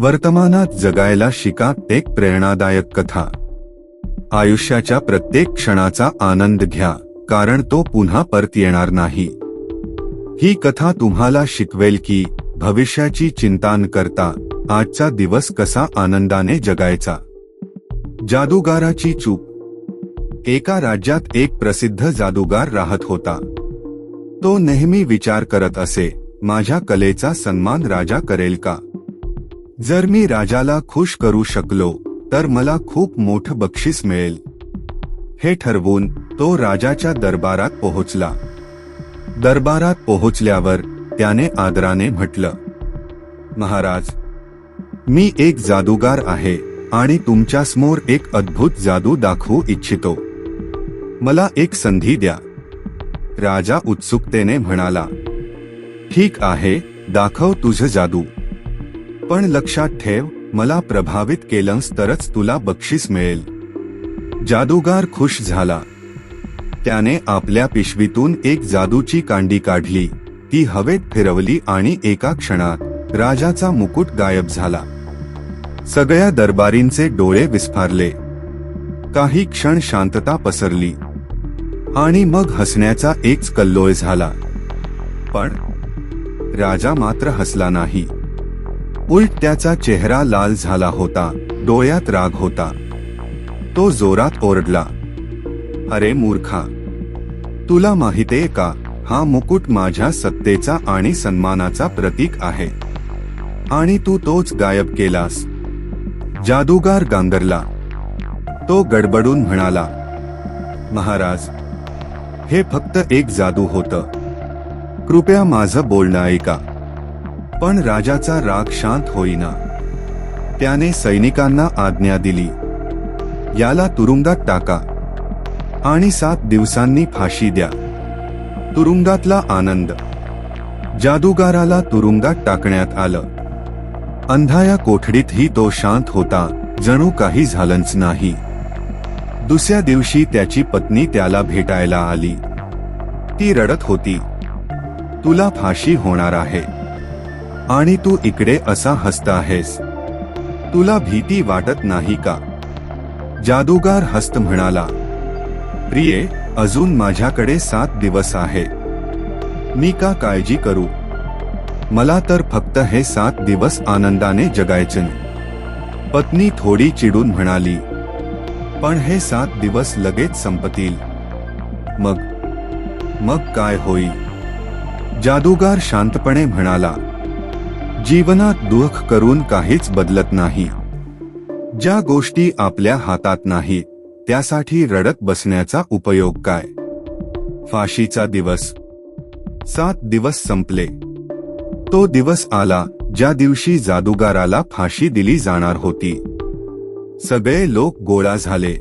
वर्तमानात जगायला शिका एक प्रेरणादायक कथा. आयुष्याच्या प्रत्येक क्षणाचा आनंद घ्या कारण तो पुन्हा परत येणार नाही. ही कथा तुम्हाला शिकवेल की भविष्याची चिंता न करता आजचा दिवस कसा आनंदाने जगायचा. जादूगाराची चूक. एका राज्यात एक प्रसिद्ध जादूगार राहत होता. तो नेहमी विचार करत असे माझ्या कलेचा सन्मान राजा करेल का? जर मी राजाला खुश करू शकलो तर मला खूप मोठं बक्षीस मिळेल. हे ठरवून तो राजाच्या दरबारात पोहोचला. दरबारात पोहोचल्यावर त्याने आदराने म्हटलं महाराज मी एक जादूगार आहे आणि तुमच्यासमोर एक अद्भुत जादू दाखवू इच्छितो. मला एक संधी द्या. राजा उत्सुकतेने म्हणाला ठीक आहे दाखव तुझं जादू. पण लक्षात ठेव मला प्रभावित केलंस तरच तुला बक्षीस मिळेल. जादूगार खुश झाला. त्याने आपल्या पिशवीतून एक जादूची कांडी काढली. ती हवेत फिरवली आणि एका क्षणात राजाचा मुकुट गायब झाला. सगळ्या दरबारींचे डोळे विस्फारले. काही क्षण शांतता पसरली. आणि मग हसण्याचा एक कल्लोळ झाला. पण राजा मात्र हसला नाही. उलट त्याचा चेहरा लाल झाला होता डोळ्यात राग होता. तो जोरात ओरडला. अरे मूर्खा तुला माहितीये का हा मुकुट माझ्या सत्तेचा आणि सन्मानाचा प्रतीक आहे. आणि तू तोच गायब केलास. जादूगार गांगरला. तो गडबडून म्हणाला महाराज हे फक्त एक जादू होतं. कृपया माझं बोलणं ऐका. पण राजाचा राग शांत होईना. त्याने सैनिकांना आज्ञा दिली. याला तुरुंगात टाका आणि सात दिवसांनी फाशी द्या. तुरुंगातला आनंद. जादूगाराला तुरुंगात टाकण्यात आलं. अंधाया कोठडीतही तो शांत होता जणू काही झालंच नाही. दुसऱ्या दिवशी त्याची पत्नी त्याला भेटायला आली. ती रडत होती. तुला फाशी होणार आहे. आणि तू इकडे असा हसता आहेस. तुला भीती वाटत नाही का? जादूगार हस्त म्हणाला प्रिये अजून माझ्याकडे सात दिवस आहे. मी का काळजी करू? मला तर फक्त हे सात दिवस आनंदाने जगायचे पत्नी थोडी चिडून म्हणाली पण हे सात दिवस लगेच संपतील. मग मग काय होईल? जादूगार शांतपणे म्हणाला जीवनात दुःख करून काहीच बदलत नाही. ज्या गोष्टी आपल्या हातात नाही त्यासाठी रडत बसण्याचा उपयोग काय? फाशीचा दिवस. सात दिवस संपले. तो दिवस आला ज्या दिवशी जादूगाराला फाशी दिली जाणार होती. सगळे लोक गोळा झाले.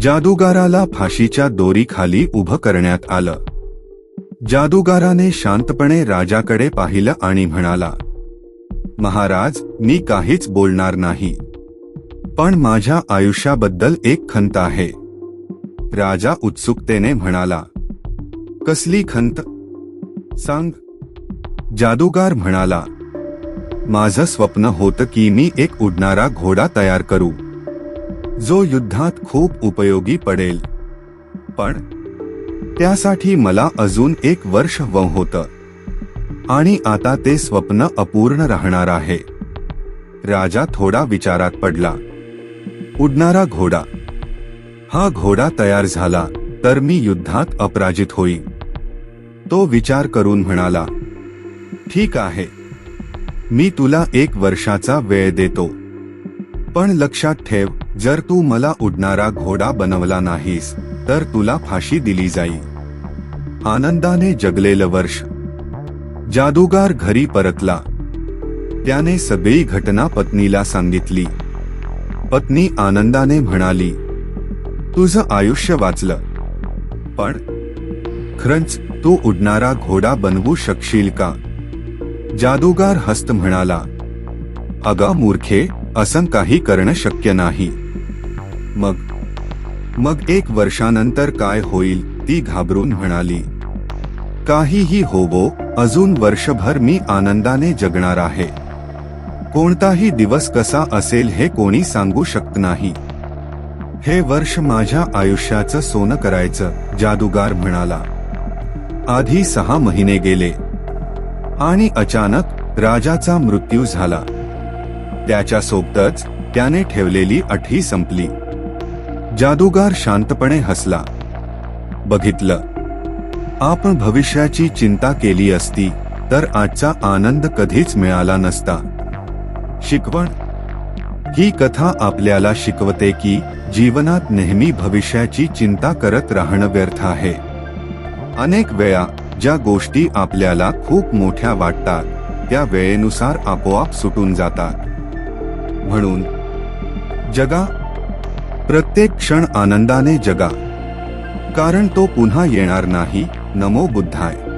जादूगाराला फाशीच्या दोरीखाली उभं करण्यात आलं. जादूगाराने शांतपणे राजाकडे पाहिलं आणि म्हणाला महाराज मी काहीच बोलणार नाही. पण माझ्या आयुष्याबद्दल एक खंत आहे. राजा उत्सुकतेने म्हणाला कसली खंत? सांग. जादूगार म्हणाला माझं स्वप्न होतं की मी एक उडणारा घोडा तयार करू जो युद्धात खूप उपयोगी पडेल. पण त्यासाठी मला अजून एक वर्ष व होतं. आणि आता ते स्वप्न अपूर्ण राहणार आहे. राजा थोडा विचारात पडला. उडणारा घोडा. हा घोडा तयार झाला तर मी युद्धात अपराजित होईल तो विचार करून म्हणाला ठीक आहे. मी तुला एक वर्षाचा वेळ देतो. पण लक्षात ठेव जर तू मला उडणारा घोडा बनवला नाहीस तर तुला फाशी दिली जाईल आनंदाने जगलेलं वर्ष. जादूगार घरी परतला. त्याने सगळी घटना पत्नीला सांगितली. पत्नी आनंदाने म्हणाली तुझं आयुष्य वाचलं. पण खरंच तू उडणारा घोडा बनवू शकशील का? जादूगार हस्त म्हणाला अगा मूर्खे असं काही करणं शक्य नाही. मग मग एक वर्षानंतर काय होईल? ती घाबरून म्हणाली. काहीही होवो अजून वर्षभर मी आनंदाने जगणार आहे. कोणताही दिवस कसा असेल हे कोणी सांगू शकत नाही. हे वर्ष माझ्या आयुष्याचं सोनं करायचं जादूगार म्हणाला. आधी सहा महिने गेले. आणि अचानक राजाचा मृत्यू झाला. त्याच्या सोबतच त्याने ठेवलेली अठी संपली. जादूगार शांतपणे हसला. बघितलं आपण भविष्याची चिंता केली असती तर आजचा आनंद कधीच मिळाला नसता. शिकवण. ही कथा आपल्याला शिकवते की जीवनात नेहमी भविष्याची चिंता करत राहणं व्यर्थ आहे. अनेक वेळा ज्या गोष्टी आपल्याला खूप मोठ्या वाटतात त्या वेळेनुसार आपोआप सुटून जातात. म्हणून जगा. प्रत्येक क्षण आनंदाने जगा. कारण तो पुन्हा येणार नाही नमो बुद्धाय।